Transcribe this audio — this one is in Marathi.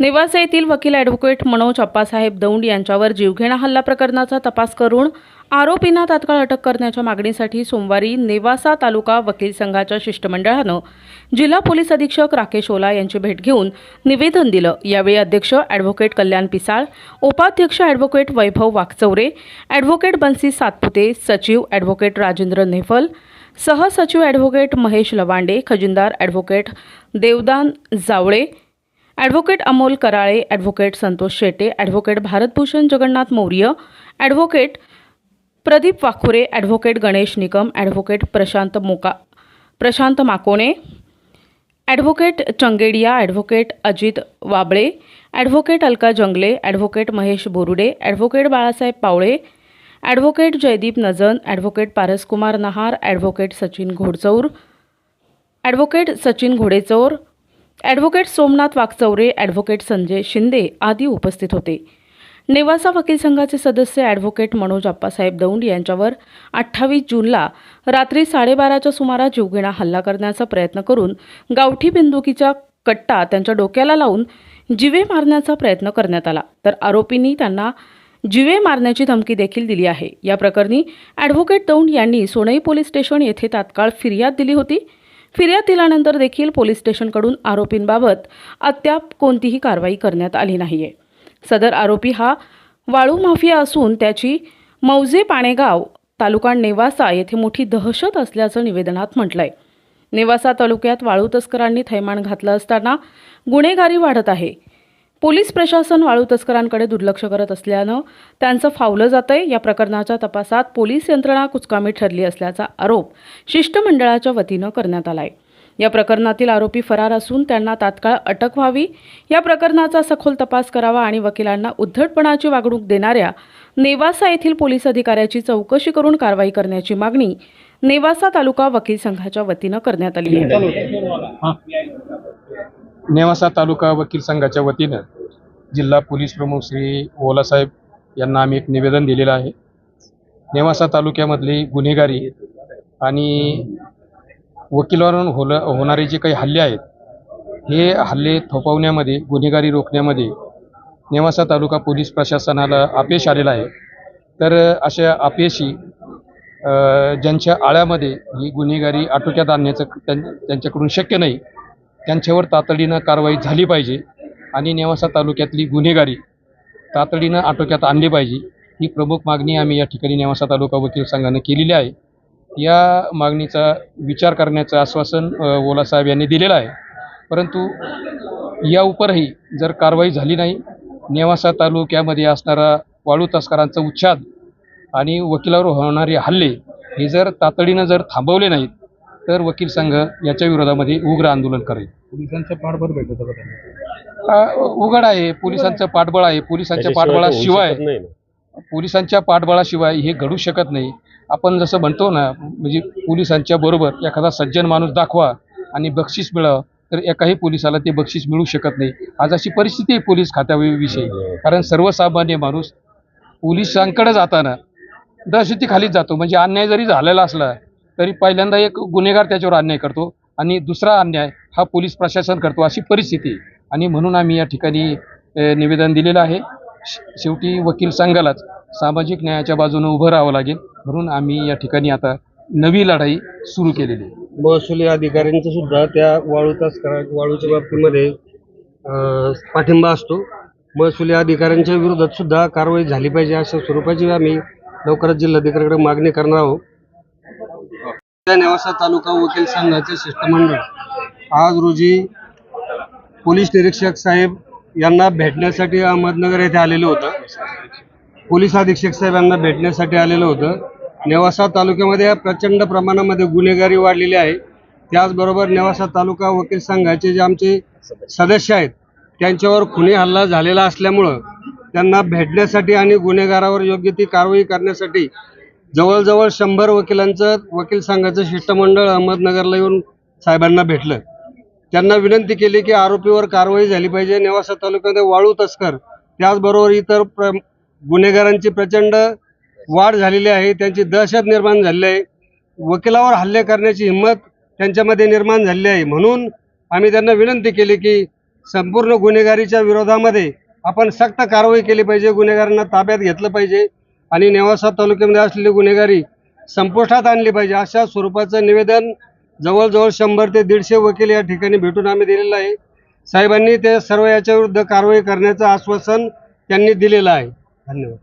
नेवासा येथील वकील ॲडव्होकेट मनोज अप्पासाहेब दौंड यांच्यावर जीवघेणा हल्ला प्रकरणाचा तपास करून आरोपींना तात्काळ अटक करण्याच्या मागणीसाठी सोमवारी नेवासा तालुका वकील संघाच्या शिष्टमंडळानं जिल्हा पोलीस अधीक्षक राकेश ओला यांची भेट घेऊन निवेदन दिलं. यावेळी अध्यक्ष ॲडव्होकेट कल्याण पिसाळ उपाध्यक्ष ॲडव्होकेट वैभव वाकचौरे ॲडव्होकेट बन्सी सातपुते सचिव ॲडव्होकेट राजेंद्र नेफल सहसचिव advocate Mahesh Lavande खजिनदार advocate Devdan Jawale advocate Amol Karale advocate Santosh Shete advocate Bharatbhushan Jagannath Maurya advocate Pradeep Wakhure advocate Ganesh Nikam advocate Prashant Moka Prashant Makone advocate Changedia advocate Ajit Wable advocate Alka Jangle advocate Mahesh Borude advocate Balasaheb Pawale advocate Jaydeep Najan advocate Paraskumar Nahar advocate Sachin Ghodchaur advocate Sachin Ghodechaur advocate Somnath Wakchaure advocate Sanjay Shinde आदी उपस्थित होते. नेवासा वकील संघाचे सदस्य ॲडव्होकेट मनोज अप्पासाहेब दौंड यांच्यावर अठ्ठावीस जूनला रात्री साडेबाराच्या सुमारास जीवघेणा हल्ला करण्याचा प्रयत्न करून गावठी बिंदुकीचा कट्टा त्यांच्या डोक्याला लावून जिवे मारण्याचा प्रयत्न करण्यात आला. तर आरोपींनी त्यांना जिवे मारण्याची धमकी देखील दिली आहे. या प्रकरणी ॲडव्होकेट दौंड यांनी सोनई पोलीस स्टेशन येथे तात्काळ फिर्याद दिली होती. फिर्याद दिल्यानंतर देखील पोलीस स्टेशनकडून आरोपींबाबत अद्याप कोणतीही कारवाई करण्यात आली नाही आहे सदर आरोपी हा वाळू माफिया असून त्याची मौजे पाणेगाव तालुका नेवासा येथे मोठी दहशत असल्याचं निवेदनात म्हटलंय. नेवासा तालुक्यात वाळू तस्करांनी थैमान घातलं असताना गुन्हेगारी वाढत आहे. पोलीस प्रशासन वाळू तस्करांकडे दुर्लक्ष करत असल्यानं त्यांचं फावलं जातंय. या प्रकरणाच्या तपासात पोलीस यंत्रणा कुचकामी ठरली असल्याचा आरोप शिष्टमंडळाच्या वतीनं करण्यात आलाय. या प्रकरणातील आरोपी फरार असून त्यांना तात्काळ अटक व्हावी. या प्रकरणाचा सखोल तपास करावा आणि वकिलांना उद्धटपणाची वागणूक देणाऱ्या नेवासा येथील पोलीस अधिकाऱ्याची चौकशी करून कारवाई करण्याची मागणी नेवासा तालुका वकील संघाच्या वतीनं करण्यात आली आहे. नेवासा तालुका वकील संघाच्या वतीनं जिल्हा पोलीस प्रमुख श्री ओलासाहेब यांना आम्ही एक निवेदन दिलेलं आहे. नेवासा तालुक्यामधली गुन्हेगारी आणि वकिलावरून होल होणारे जे काही हल्ले आहेत हे हल्ले थोपवण्यामध्ये गुन्हेगारी रोखण्यामध्ये नेवासा तालुका पोलीस प्रशासनाला अपयश आलेलं आहे. तर अशा अपयशी ज्यांच्या आळ्यामध्ये ही गुन्हेगारी आटोक्यात आणण्याचं त्यां त्यांच्याकडून शक्य नाही त्यांच्यावर तातडीनं कारवाई झाली पाहिजे आणि नेवासा तालुक्यातली गुन्हेगारी तातडीनं आटोक्यात आणली पाहिजे ही प्रमुख मागणी आम्ही या ठिकाणी नेवासा तालुका वकील संघानं केलेली आहे. या मागणीचा विचार करण्याचं आश्वासन ओलासाहेब यांनी दिलेलं आहे. परंतु या उपरही जर कारवाई झाली नाही नेवासा तालुक्यामध्ये असणारा वाळू तस्करांचा उच्छाद आणि वकिलावर होणारे हल्ले हे जर तातडीनं जर थांबवले नाहीत तर वकील संघ याच्या विरोधामध्ये उग्र आंदोलन करेल. पोलिसांचं पाठबळ भेटत उघड आहे. पोलिसांचं पाठबळ आहे. पोलिसांच्या पाठबळाशिवाय पोलिसांच्या पाठबळाशिवाय हे घडू शकत नाही. आपण जसं म्हणतो ना म्हणजे पोलिसांच्या बरोबर एखादा सज्जन माणूस दाखवा आणि बक्षीस मिळावं तर एकाही पोलिसाला ते बक्षीस मिळू शकत नाही. आज अशी परिस्थिती आहे पोलीस खात्याविषयी. कारण सर्वसामान्य माणूस पोलिसांकडे जाताना दहशतीखालीच जातो. म्हणजे अन्याय जरी झालेला असला तरी पहिल्यांदा एक गुन्हेगार त्याच्यावर अन्याय करतो आणि दुसरा अन्याय हा पोलीस प्रशासन करतो अशी परिस्थिती. आणि म्हणून आम्ही या ठिकाणी निवेदन दिलेलं आहे. शेवटी वकील संघालाच सामाजिक न्यायाच्या बाजूने उभं राहावं लागेल. म्हणून आम्ही या ठिकाणी आता नवी लढाई सुरू केलेली आहे. महसुली अधिकाऱ्यांचं सुद्धा त्या वाळू तस्करा वाळूच्या बाबतीमध्ये पाठिंबा असतो. महसुली अधिकाऱ्यांच्या विरोधात सुद्धा कारवाई झाली पाहिजे अशा स्वरूपाची आम्ही लवकरच जिल्हाधिकाऱ्याकडे मागणी करणार आहोत. नेवासा तालुका वकील संघाचे शिष्टमंडळ. आज रोजी पोलीस निरीक्षक साहेब यांना भेटण्यासाठी अहमदनगर येथे आलेलं होतं. पोलीस अधीक्षक साहेब यांना भेटण्यासाठी आलेलं होतं. नेवासा तालुक्यामध्ये प्रचंड प्रमाणामध्ये गुन्हेगारी वाढलेली आहे. त्याचबरोबर नेवासा तालुका वकील संघाचे जे आमचे सदस्य आहेत त्यांच्यावर खुनी हल्ला झालेला असल्यामुळं त्यांना भेटण्यासाठी आणि गुन्हेगारावर योग्य ती कारवाई करण्यासाठी जवळजवळ शंभर वकिलांचं वकील संघाचं शिष्टमंडळ अहमदनगरला येऊन साहेबांना भेटलं. त्यांना विनंती केली की आरोपीवर कारवाई झाली पाहिजे. नेवासा तालुक्यामध्ये वाळू तस्कर त्याचबरोबर इतर प्र गुन्हेगारांची प्रचंड वाढ झालेली आहे. त्यांची दहशत निर्माण झालेली आहे. वकिलावर हल्ले करण्याची हिंमत त्यांच्यामध्ये निर्माण झालेली आहे. म्हणून आम्ही त्यांना विनंती केली की संपूर्ण गुन्हेगारीच्या विरोधामध्ये आपण सक्त कारवाई केली पाहिजे. गुन्हेगारांना ताब्यात घेतलं पाहिजे. आणि नेवासा तालुक्यामध्ये असलेली गुन्हेगारी संपुष्टात आणली पाहिजे अशा स्वरूपाचं निवेदन जवळजवळ शंभर ते दीडशे वकील या ठिकाणी भेटून आम्ही दिलेलं आहे. साहेबांनी ते सर्व याच्याविरुद्ध कारवाई करण्याचं आश्वासन त्यांनी दिलेलं आहे. धन्यवाद.